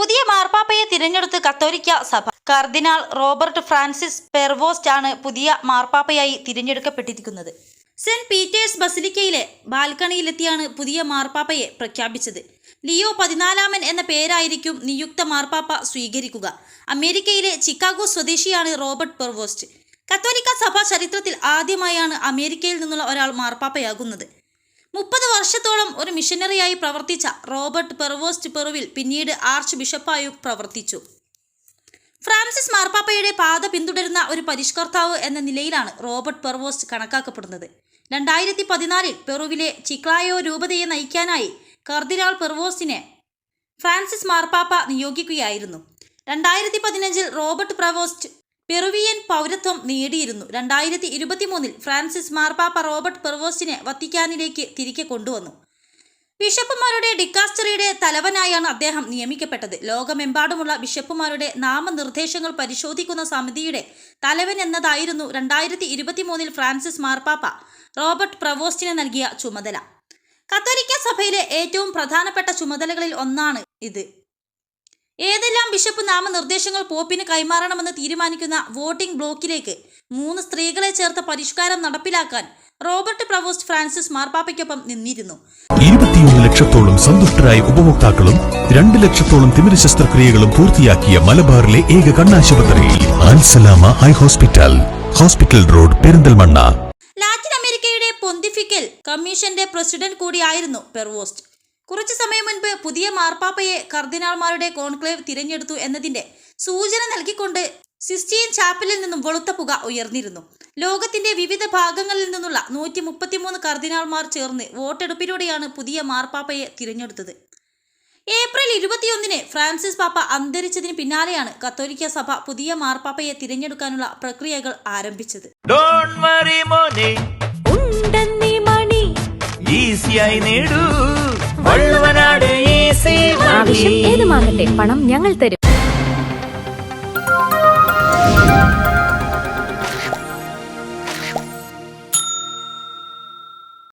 പുതിയ മാർപ്പാപ്പയെ തിരഞ്ഞെടുത്ത് കത്തോലിക്ക സഭ. കർദിനാൾ റോബർട്ട് ഫ്രാൻസിസ് പെർവോസ്റ്റ് ആണ് പുതിയ മാർപ്പാപ്പയായി തിരഞ്ഞെടുക്കപ്പെട്ടിരിക്കുന്നത്. സെന്റ് പീറ്റേഴ്സ് ബസിലിക്കയിലെ ബാൽക്കണിയിലെത്തിയാണ് പുതിയ മാർപ്പാപ്പയെ പ്രഖ്യാപിച്ചത്. ലിയോ പതിനാലാമൻ എന്ന പേരായിരിക്കും നിയുക്ത മാർപ്പാപ്പ സ്വീകരിക്കുക. അമേരിക്കയിലെ ചിക്കാഗോ സ്വദേശിയാണ് റോബർട്ട് പെർവോസ്റ്റ്. കത്തോലിക്ക സഭാ ചരിത്രത്തിൽ ആദ്യമായാണ് അമേരിക്കയിൽ നിന്നുള്ള ഒരാൾ മാർപ്പാപ്പയാകുന്നത്. മുപ്പത് വർഷത്തോളം ഒരു മിഷനറിയായി പ്രവർത്തിച്ച റോബർട്ട് പെർവോസ്റ്റ് പെറുവിൽ പിന്നീട് ആർച്ച് ബിഷപ്പായും പ്രവർത്തിച്ചു. ഫ്രാൻസിസ് മാർപ്പാപ്പയുടെ പാത പിന്തുടരുന്ന ഒരു പരിഷ്കർത്താവ് എന്ന നിലയിലാണ് റോബർട്ട് പെർവോസ്റ്റ് കണക്കാക്കപ്പെടുന്നത്. രണ്ടായിരത്തി പതിനാലിൽ പെറുവിലെ ചിക്ലായോ രൂപതയെ നയിക്കാനായി കർദിനാൾ പെർവോസ്റ്റിനെ ഫ്രാൻസിസ് മാർപ്പാപ്പ നിയോഗിക്കുകയായിരുന്നു. രണ്ടായിരത്തി പതിനഞ്ചിൽ റോബർട്ട് പ്രവോസ്റ്റ് പെറുവിയൻ പൗരത്വം നേടിയിരുന്നു. രണ്ടായിരത്തി ഇരുപത്തിമൂന്നിൽ ഫ്രാൻസിസ് മാർപ്പാപ്പ റോബർട്ട് പെർവോസ്റ്റിനെ വത്തിക്കാനിലേക്ക് തിരികെ കൊണ്ടുവന്നു. ബിഷപ്പുമാരുടെ ഡിക്കാസ്റ്ററിയുടെ തലവനായാണ് അദ്ദേഹം നിയമിക്കപ്പെട്ടത്. ലോകമെമ്പാടുമുള്ള ബിഷപ്പുമാരുടെ നാമനിർദ്ദേശങ്ങൾ പരിശോധിക്കുന്ന സമിതിയുടെ തലവൻ എന്നതായിരുന്നു രണ്ടായിരത്തി ഇരുപത്തിമൂന്നിൽ ഫ്രാൻസിസ് മാർപ്പാപ്പ റോബർട്ട് പ്രവോസ്റ്റിന് നൽകിയ ചുമതല. കത്തോലിക്ക സഭയിലെ ഏറ്റവും പ്രധാനപ്പെട്ട ചുമതലകളിൽ ഒന്നാണ് ഇത്. ഏതെല്ലാം ബിഷപ്പ് നാമനിർദ്ദേശങ്ങൾ പോപ്പിന് കൈമാറണമെന്ന് തീരുമാനിക്കുന്ന വോട്ടിംഗ് ബ്ലോക്കിലേക്ക് മൂന്ന് സ്ത്രീകളെ ചേർത്ത പരിഷ്കാരം നടപ്പിലാക്കാൻ റോബർട്ട് പ്രവോസ്റ്റ് ഫ്രാൻസിസ് മാർപ്പാപ്പയ്ക്കൊപ്പം നിന്നിരുന്നു. ഇരുപത്തിയൊന്ന് ലക്ഷത്തോളം സന്തുഷ്ടരായ ഉപഭോക്താക്കളും രണ്ട് ലക്ഷത്തോളം തിമിര ശസ്ത്രക്രിയകളും പൂർത്തിയാക്കിയ മലബാറിലെ ഏക കണ്ണാശുപത്രി ആൻസലാമ eye hospital hospital road Perinthalmanna. Latin അമേരിക്കയുടെ പൊന്തിഫിക്കൽ കമ്മീഷന്റെ പ്രസിഡന്റ് കൂടിയായിരുന്നു പെർവോസ്റ്റ്. കുറച്ചു സമയം മുൻപ് പുതിയ മാർപ്പാപ്പയെ കർദിനാൾമാരുടെ കോൺക്ലേവ് തിരഞ്ഞെടുത്തു എന്നതിന്റെ സൂചന നൽകിക്കൊണ്ട് സിസ്റ്റീൻ ചാപ്പലിൽ നിന്നും വെളുത്ത പുക ഉയർന്നിരുന്നു. ലോകത്തിന്റെ വിവിധ ഭാഗങ്ങളിൽ നിന്നുള്ള നൂറ്റി മുപ്പത്തിമൂന്ന് കർദിനാൾമാർ ചേർന്ന് വോട്ടെടുപ്പിലൂടെയാണ് പുതിയ മാർപ്പാപ്പയെ തിരഞ്ഞെടുത്തത്. ഏപ്രിൽ ഇരുപത്തിയൊന്നിന് ഫ്രാൻസിസ് പാപ്പ അന്തരിച്ചതിന് പിന്നാലെയാണ് കത്തോലിക്ക സഭ പുതിയ മാർപ്പാപ്പയെ തിരഞ്ഞെടുക്കാനുള്ള പ്രക്രിയകൾ ആരംഭിച്ചത്. ഡോണ്ട് വറി മോനെ. ഉണ്ടെന്നീ മണി. ഈസിയായി നേടൂ. വള്ളുവനാട് ഈസി ആവശ്യം ഏതുമാകട്ടെ പണം ഞങ്ങൾ തരും.